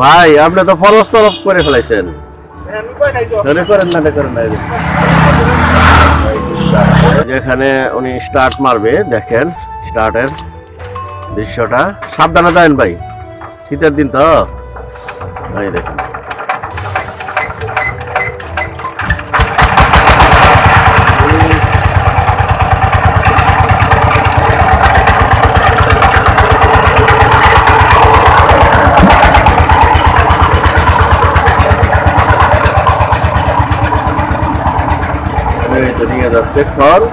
ভাই, আপনি তো ফরজ তরফ করে ফেলাইছেন। যেখানে উনি স্টার্ট মারবে, দেখেন স্টার্টের দৃশ্যটা। সাবধানে যায়েন ভাই, শীতের দিন তো। ভাই, দেখেন এই তো নিয়ে যাচ্ছে খড়।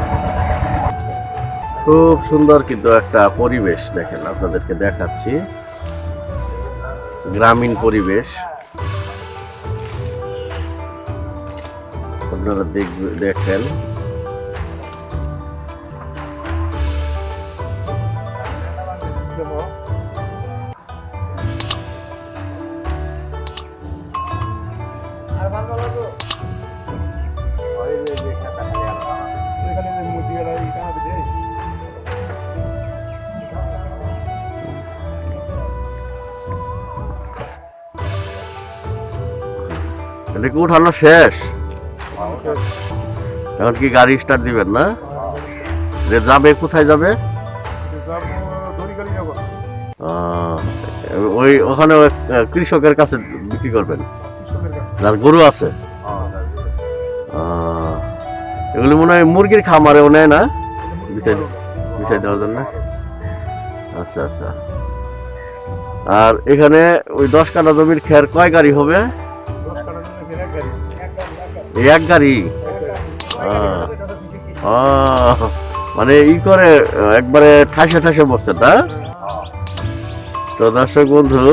খুব সুন্দর কিন্তু একটা পরিবেশ দেখেন, আপনাদেরকে দেখাচ্ছি। গ্রামীণ পরিবেশ। আপনারা দেখবে দেখেন। এটা কি উঠানো শেষ? এখন কি গাড়ি স্টার্ট দিবেন না? যে যাবে, কোথায় যাবে? ওই ওখানে কৃষকের কাছে বিক্রি করবেন। যার গরু আছে। এগুলি মনে হয় মুরগির খামারেও নেয় না? বিছাই দেওয়ার জন্য? আচ্ছা আচ্ছা। আর এখানে ওই দশ কাঠা জমির খের কয় গাড়ি হবে? এক গাড়ি? মানে ই করে, একবারে ঠাসে ঠাসে বসছে, তা? তো দর্শক বন্ধু,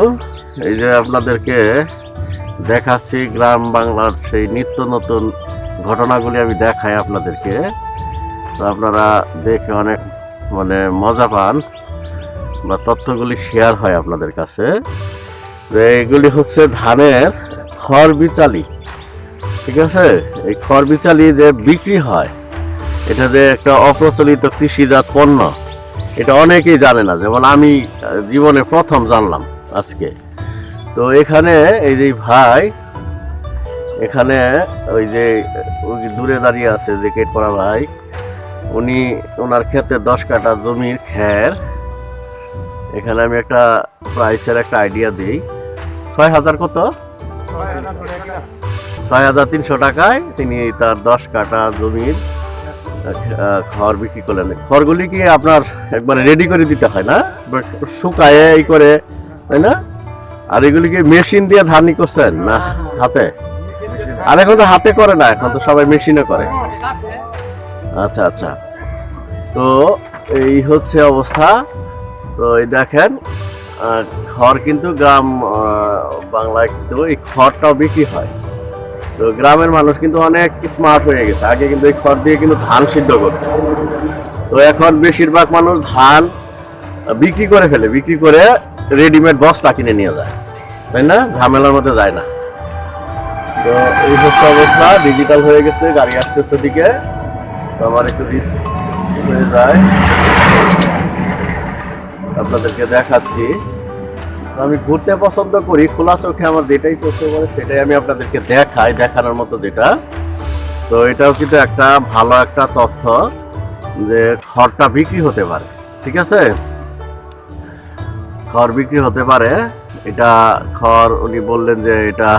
এই যে আপনাদেরকে দেখাচ্ছি গ্রাম বাংলার সেই নিত্য নতুন ঘটনাগুলি আমি দেখাই আপনাদেরকে। তো আপনারা দেখে অনেক মানে মজা পান বা তথ্যগুলি শেয়ার হয় আপনাদের কাছে। যে এগুলি হচ্ছে ধানের খড় বিচালি ঠিক আছে? এই খড় বিচালি যে বিক্রি হয়, এটা যে একটা অপ্রচলিত কৃষিজাত পণ্য, এটা অনেকেই জানে না। যেমন আমি জীবনে প্রথম জানলাম আজকে। তো এখানে এই যে ভাই, এখানে ওই যে, ওই দূরে দাঁড়িয়ে আছে যে কেট পড়া ভাই, উনি ওনার ক্ষেতে দশ কাঠা জমির খ্যার এখানে আমি একটা প্রাইসের একটা আইডিয়া দিই। ছয় হাজার কত? ছয় হাজার তিনশো টাকায় তিনি তার দশ কাঠা জমির খড় বিক্রি করলেন। খড়গুলি কি আপনার একবারে রেডি করে দিতে হয় না? শুকায়ে এই করে তাই না? আর এগুলি কি মেশিন দিয়ে ধানি করছেন না হাতে? আর এখন তো হাতে করে না এখন তো সবাই মেশিনে করে। আচ্ছা আচ্ছা। তো এই হচ্ছে অবস্থা। তো এই দেখেন খড় কিন্তু গ্রাম বাংলায় কিন্তু এই খড়টাও বিক্রি হয়। তো গ্রামের মানুষ কিন্তু অনেক স্মার্ট হয়ে গেছে। আগে কিন্তু এই খড় দিয়ে কিন্তু ধান সিদ্ধ করতো। তো এখন বেশিরভাগ মানুষ ধান বিক্রি করে ফেলে, বিক্রি করে রেডিমেড বস্তা কিনে নিয়ে যায়। তাই না? ঝামেলার মধ্যে যায় না। তো এই হচ্ছে অবস্থা ডিজিটাল হয়ে গেছে, গাড়ি আসতেছে দিকে তো আমার একটু রিস্ক হয়ে যায়। আপনাদেরকে দেখাচ্ছি। আমি ঘুরতে পছন্দ করি খোলা চোখে আমার যেটাই চোখে পড়ে সেটাই আমি আপনাদেরকে দেখাই দেখানোর মতো যেটা। তো এটাও কিন্তু একটা ভালো একটা তথ্য যে খড়টা বিক্রি হতে পারে ঠিক আছে? খড় বিক্রি হতে পারে। এটা খড় উনি বললেন যে এটা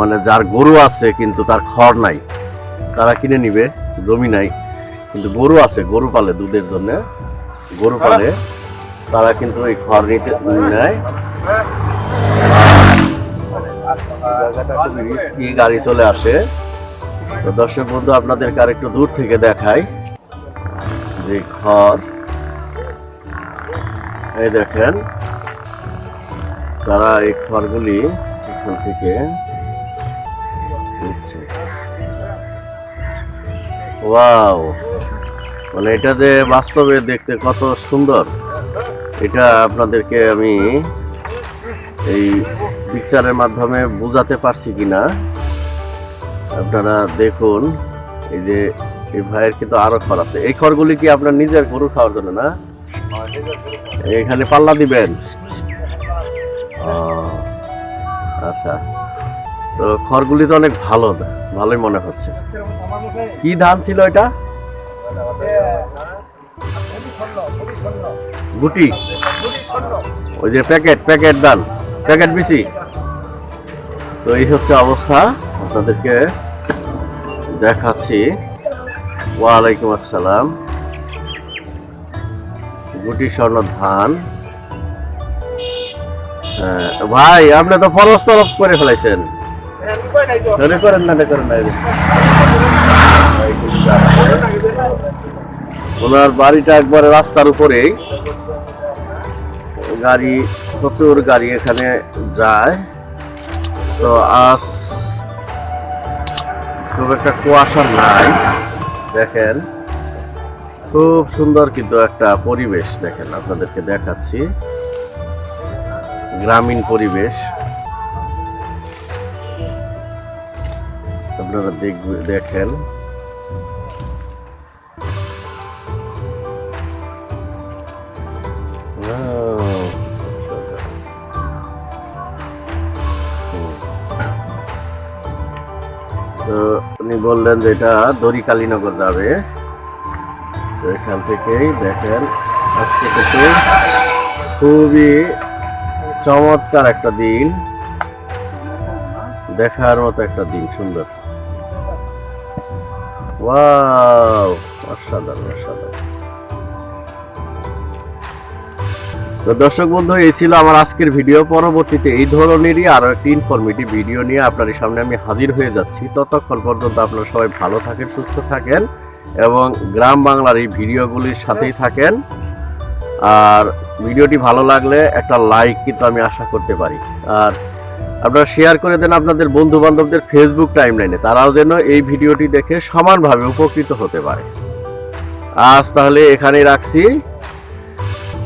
মানে যার গরু আছে কিন্তু তার খড় নাই। তারা কিনে নিবে জমি নাই কিন্তু গরু আছে গরু পালে দুধের জন্য। গরু পালে তারা কিন্তু এই খড় নিতে নেয় খুবই গাড়ি চলে আসে। তো দর্শক বন্ধু, আপনাদেরকে আর একটু দূর থেকে দেখাই। যে খড় এই দেখেন, তারা এই খড়গুলি এখান থেকে ওয়াও! মানে এটা যে বাস্তবে দেখতে কত সুন্দর। এটা আপনাদেরকে আমি এই পিকচারের মাধ্যমে বোঝাতে পারছি কিনা। আপনারা দেখুন, এই যে এই ভাইয়ের কিন্তু আরও খড় আছে। এই খড়গুলি কি আপনার নিজের গরু খাওয়ার জন্য না? এখানে পাল্লা দিবেন? আচ্ছা। তো খড়গুলি তো অনেক ভালো, ভালোই মনে হচ্ছে। কি ধান ছিল এটা? গুটি। ওই যে প্যাকেট প্যাকেট ধান প্যাকেট বিসি তো এই হচ্ছে অবস্থা। আপনাদেরকে দেখাচ্ছি। ওয়ালাইকুম আসসালাম। গুটি স্বর্ণ ধান। হ্যাঁ, ভাই আপনি তো ফরজ তরফ করে ফেলাইছেন। করেন না করেন না ওনার বাড়িটা একবারে রাস্তার উপরেই। গাড়ি, প্রচুর গাড়ি এখানে যায়। তো আজ খুব একটা কুয়াশা নাই, দেখেন। খুব সুন্দর কিন্তু একটা পরিবেশ, দেখেন, আপনাদেরকে দেখাচ্ছি। গ্রামীণ পরিবেশ। আপনারা দেখবে দেখেন। বললেন যে এটা দড়ি কালীনগর যাবে। তো এখান থেকেই দেখেন, আজকে থেকে খুবই চমৎকার একটা দিন। দেখার মতো একটা দিন, সুন্দর। ওয়াও অসাধারণ অসাধারণ তো দর্শক বন্ধু, এই ছিল আমার আজকের ভিডিও। পরবর্তীতে এই ধরনেরই আরও একটি ইনফরমেটিভ ভিডিও নিয়ে আপনাদের সামনে আমি হাজির হয়ে যাচ্ছি। ততক্ষণ পর্যন্ত আপনারা সবাই ভালো থাকেন, সুস্থ থাকেন এবং গ্রাম বাংলার এই ভিডিওগুলির সাথেই থাকেন। আর ভিডিওটি ভালো লাগলে একটা লাইক কিন্তু আমি আশা করতে পারি। আর আপনারা শেয়ার করে দেন আপনাদের বন্ধু বান্ধবদের ফেসবুক টাইমলাইনে তারাও যেন এই ভিডিওটি দেখে সমানভাবে উপকৃত হতে পারে। আজ তাহলে এখানেই রাখছি।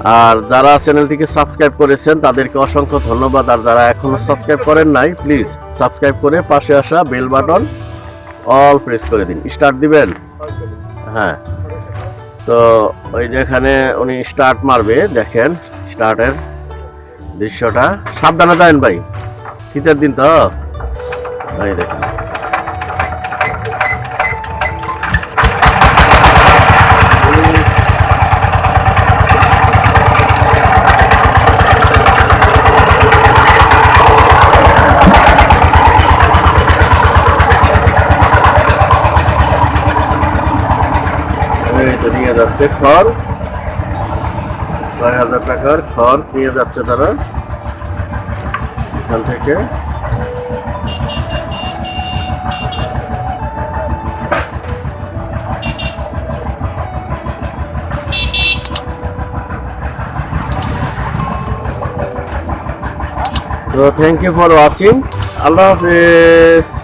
আর যারা চ্যানেলটিকে সাবস্ক্রাইব করেছেন, তাদেরকে অসংখ্য ধন্যবাদ। আর যারা এখনও সাবস্ক্রাইব করেন নাই, প্লিজ সাবস্ক্রাইব করে পাশে আসা বেল বাটন অল প্রেস করে দিন। স্টার্ট দিবেন? হ্যাঁ। তো ওই যেখানে উনি স্টার্ট মারবে, দেখেন স্টার্টের দৃশ্যটা। সাবধানে যাবেন ভাই। শীতের দিন তো। এই দেখেন এই যাচ্ছে খড়। ছয় হাজার টাকার খড় নিয়ে যাচ্ছে তারা। এখান থেকে। তো থ্যাংক ইউ ফর ওয়াচিং আল্লাহ হাফেজ।